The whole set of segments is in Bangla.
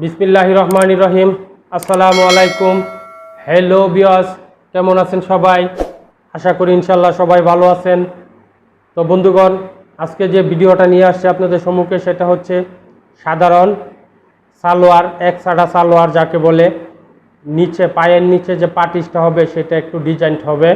বিসমিল্লাহ রহমান রহিম আসসালামু আলাইকুম হ্যালো বিয়াস কেমন আছেন সবাই? আশা করি ইনশাল্লাহ সবাই ভালো আছেন। তো বন্ধুগণ, আজকে যে ভিডিওটা নিয়ে আসছে আপনাদের সম্মুখে সেটা হচ্ছে সাধারণ সালোয়ার, এক সাদা সালোয়ার যাকে বলে। নিচে, পায়ের নিচে যে পাটিসটা হবে সেটা একটু ডিজাইন হবে।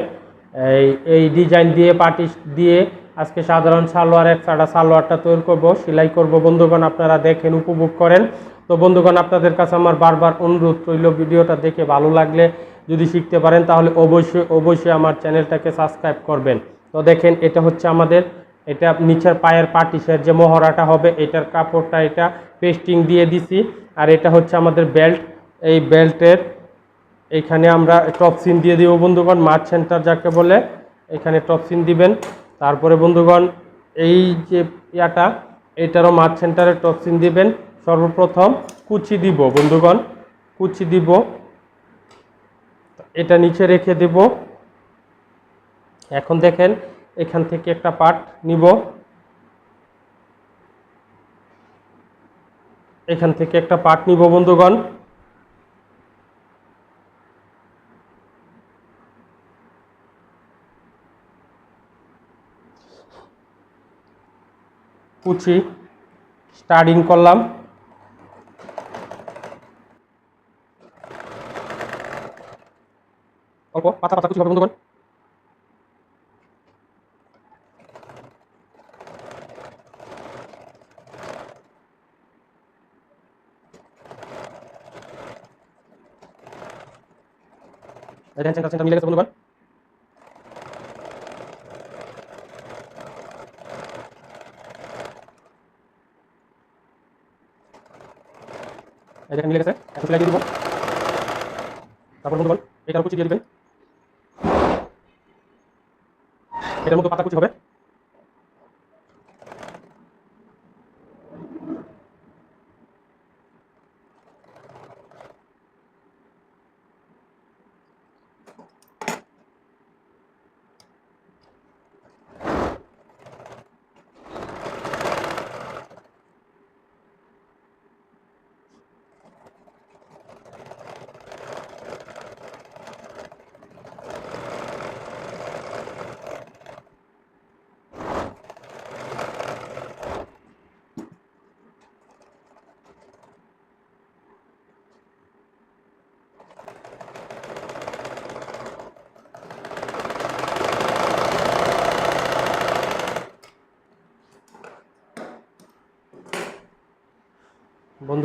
এই এই ডিজাইন দিয়ে পাটিস, দিয়ে আজকে সাধারণ সালোয়ার, এক সাদা সালোয়ারটা তৈরি করব, সেলাই করব। বন্ধুগণ, আপনারা দেখেন, উপভোগ করেন। তো বন্ধুগণ, আপনাদের কাছে আমার বারবার অনুরোধ রইল, ভিডিওটা দেখে ভালো লাগলে যদি শিখতে পারেন, তাহলে অবশ্যই অবশ্যই আমার চ্যানেলটাকে সাবস্ক্রাইব করবেন। তো দেখেন, এটা হচ্ছে আমাদের, এটা নিচের পায়ের পাটিসের যে মহড়াটা হবে, এটার কাপড়টা এটা পেস্টিং দিয়ে দিছি। আর এটা হচ্ছে আমাদের বেল্ট, এই বেল্টের, এখানে আমরা টপসিন দিয়ে দিব বন্ধুগণ মাছ সেন্টার যাকে বলে, এখানে টপসিন দিবেন। তারপরে বন্ধুগণ, এই যে ইয়াটা এটারও মাছ সেন্টারে টপসিন দিবেন। সর্বপ্রথম কুচি দিব বন্ধুগণ, কুচি দিব। এটা নিচে রেখে দেব। এখন দেখেন, এখান থেকে একটা পার্ট নিব। এখান থেকে একটা পার্ট নিব বন্ধুগণ। কুচি স্টার্টিং করলাম। অল্প পাতা পাতা কুচি হবে বন্ধুগণ সেন্টার সেন্টার মিলে গেছে বন্ধুগণ। দেখেন মিলে গেছে। এখন সেলাই দিয়ে দিব। তারপর বন্ধুগণ এটার কুচি দিয়ে দিবে। এটার মতো পাতা কুচি হবে।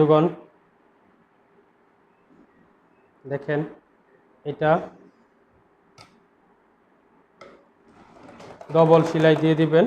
বন্ধুগণ দেখেন এটা ডবল সেলাই দিয়ে দিবেন।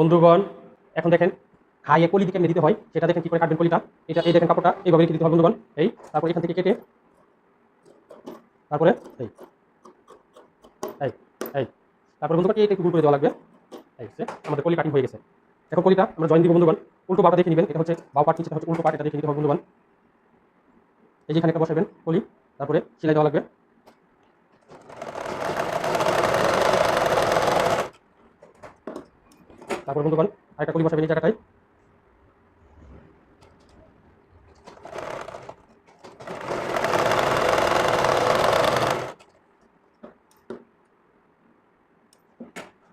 বন্ধুগণ, এখন দেখেন হাইয়ে কলি দিকে দিতে হয়, সেটা দেখেন কি করে কাটবেন কলিটা? এটা, এই দেখেন কাপড়টা এইভাবে রেখে দিতে হবে বন্ধুগণ। এই, তারপর এখান থেকে কেটে, তারপরে, এই এই এই, তারপরে বন্ধুগণ, এইটা একটু গুল করে দেওয়া লাগবে। এই আমাদের কলি কাটিং হয়ে গেছে। এখন কলিটা আমরা জয়েন দিব বন্ধুগণ, উল্টো পাটা দেখে নেবেন, এটা হচ্ছে বাউ পাট নিচে হচ্ছে উল্টো পাট, এটা দেখে নিতে হবে বন্ধুগণ। এই যেখানে একটা বসাবেন কলি, তারপরে সেলাই দেওয়া লাগবে। তারপর বন্ধুগণ আরেকটা কলি বসাবেন এই জায়গাটায়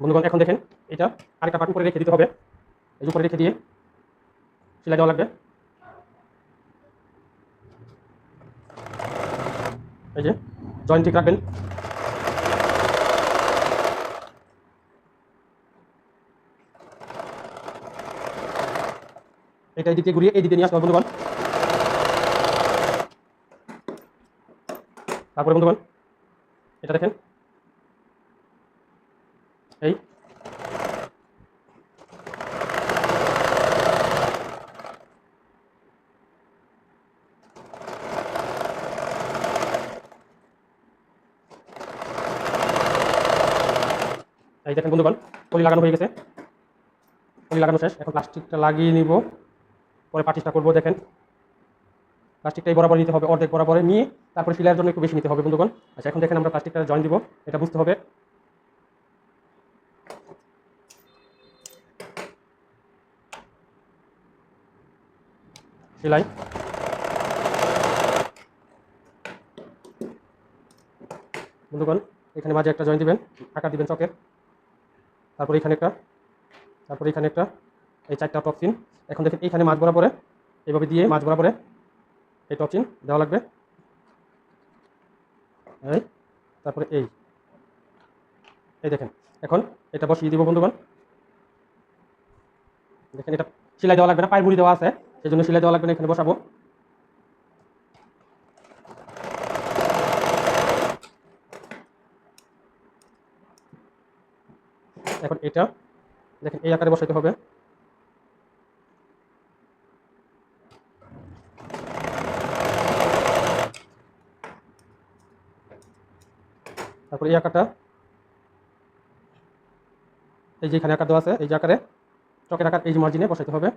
বন্ধুগণ এখন দেখেন, এটা আরেকটা পার্ট উপরে রেখে দিতে হবে। এই উপরে রেখে দিয়ে সেলাই দেওয়া লাগবে। এই যে জয়েন্ট ঠিক রাখবেন। এটা এদিকে ঘুরিয়ে এই দিকে নিয়ে আসতে বন্ধুগণ। তারপরে, বন্ধুগণ, এটা দেখেন। এই। এই দেখেন, বন্ধুগণ, পলি লাগানো হয়ে গেছে। পলি লাগানো শেষ। এখন প্লাস্টিকটা লাগিয়ে নিব। পরে পাটিসটা করব, দেখেন। প্লাস্টিকটাই বরাবর নিতে হবে, অর্ধেক বরাবরে নিয়ে তারপরে সিলাইয়ের জন্য একটু বেশি নিতে হবে, বন্ধুগণ। আচ্ছা এখন দেখেন আমরা প্লাস্টিকটা জয়েন দিব, এটা বুঝতে হবে। সেলাই। বন্ধুগণ, এখানে মাঝে একটা জয়েন দিবেন আকার দিবেন চকের। তারপর এখানে একটা, তারপর এখানে একটা, এই চারটা টপসিন এখন দেখেন এইখানে মাছ বরাবরে এইভাবে দিয়ে মাছ বরাবরে এই টপসিন দেওয়া লাগবে। এই, তারপরে এই। এই দেখেন, এখন এটা বসিয়ে দিব বন্ধুগণ। দেখেন এটা সেলাই দেওয়া লাগবে না, পায়ের মুড়ি দেওয়া আছে সেই জন্য সেলাই দেওয়া লাগবে না, এখানে বসাবো। এখন এটা, দেখেন এই আকারে বসাইতে হবে। তারপর এই আকারটা। এই যে এখানে আকার দেওয়া আছে, এই যে আকারে চকের আকার, এই যে মার্জিনে বসাইতে হবে।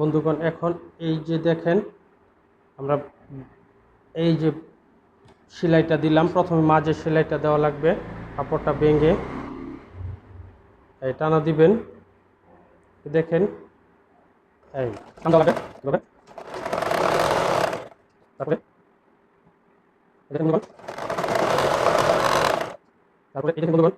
বন্ধুগণ, এখন এই যে দেখেন, আমরা এই যে সেলাইটা দিলাম, প্রথমে মাঝে সেলাইটা দেওয়া লাগবে, কাপড়টা ভেঙে। এই টানা দিবেন। দেখেন এই ঠান্ডা লাগে এভাবে তারপরে? এটা দেখেন বন্ধুগণ তারপরে এটা দেখেন বন্ধুগণ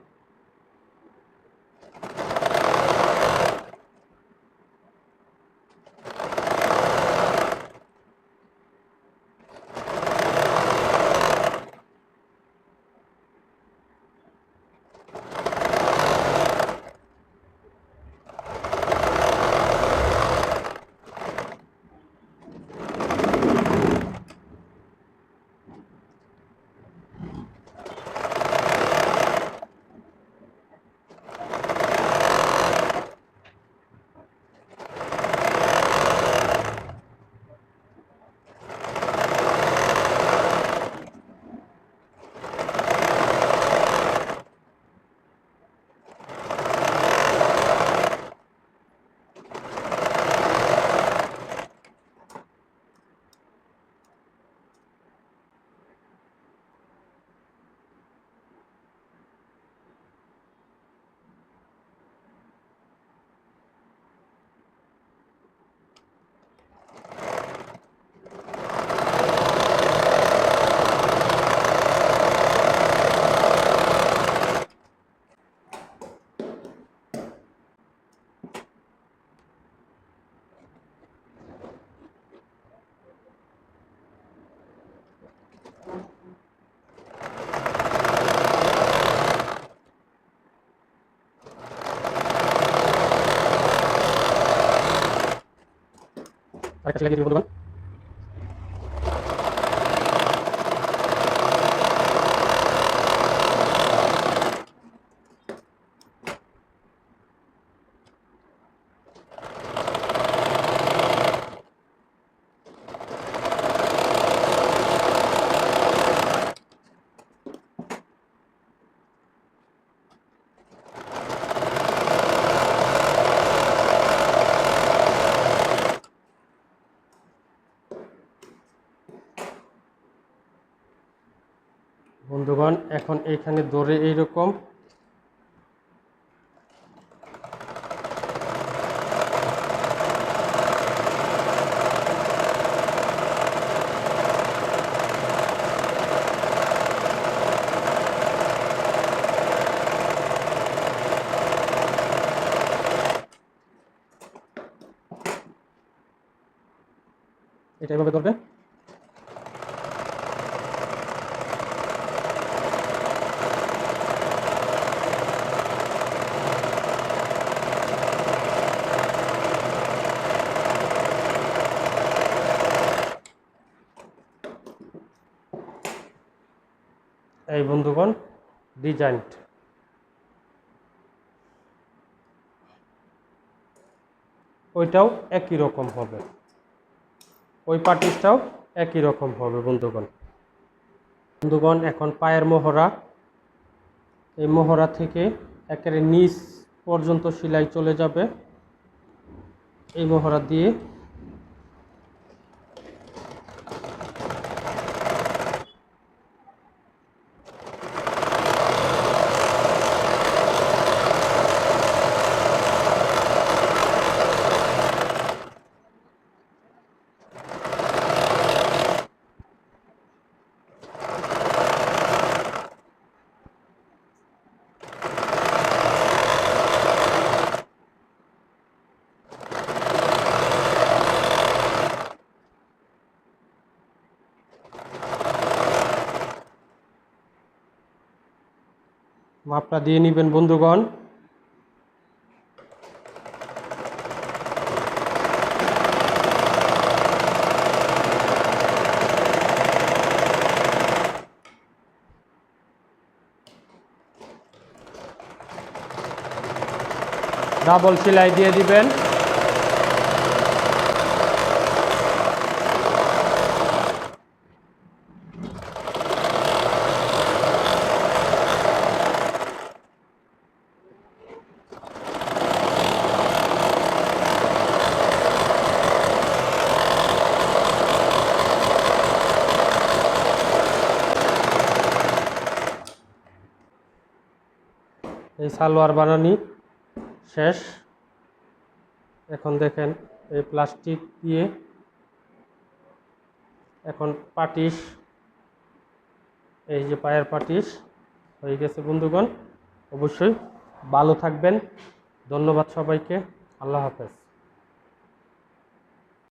আরেকটা সেলাই দিয়ে দিব বন্ধুগণ বন্ধুগণ এখন এইখানে দৌড়ে এইরকম। এটা এভাবে ধরবে? বন্ধুগণ, ডিজাইন। ওইটাও একই রকম হবে। ওই পার্টিসটাও একই রকম হবে বন্ধুগণ। বন্ধুগণ, এখন পায়ের মোহরা। এই মোহরা থেকে একেবারে নিচ পর্যন্ত সেলাই চলে যাবে। এই মোহরা দিয়ে মাপটা দিয়ে নেবেন বন্ধুগণ। ডাবল সেলাই দিয়ে দিবেন। এই সালোয়ার বানানি শেষ। এখন দেখেন এই প্লাস্টিক দিয়ে এখন পাটিস, এই যে পায়ের পাটিস হয়ে গেছে বন্ধুগণ। অবশ্যই ভালো থাকবেন। ধন্যবাদ সবাইকে। আল্লাহ হাফেজ।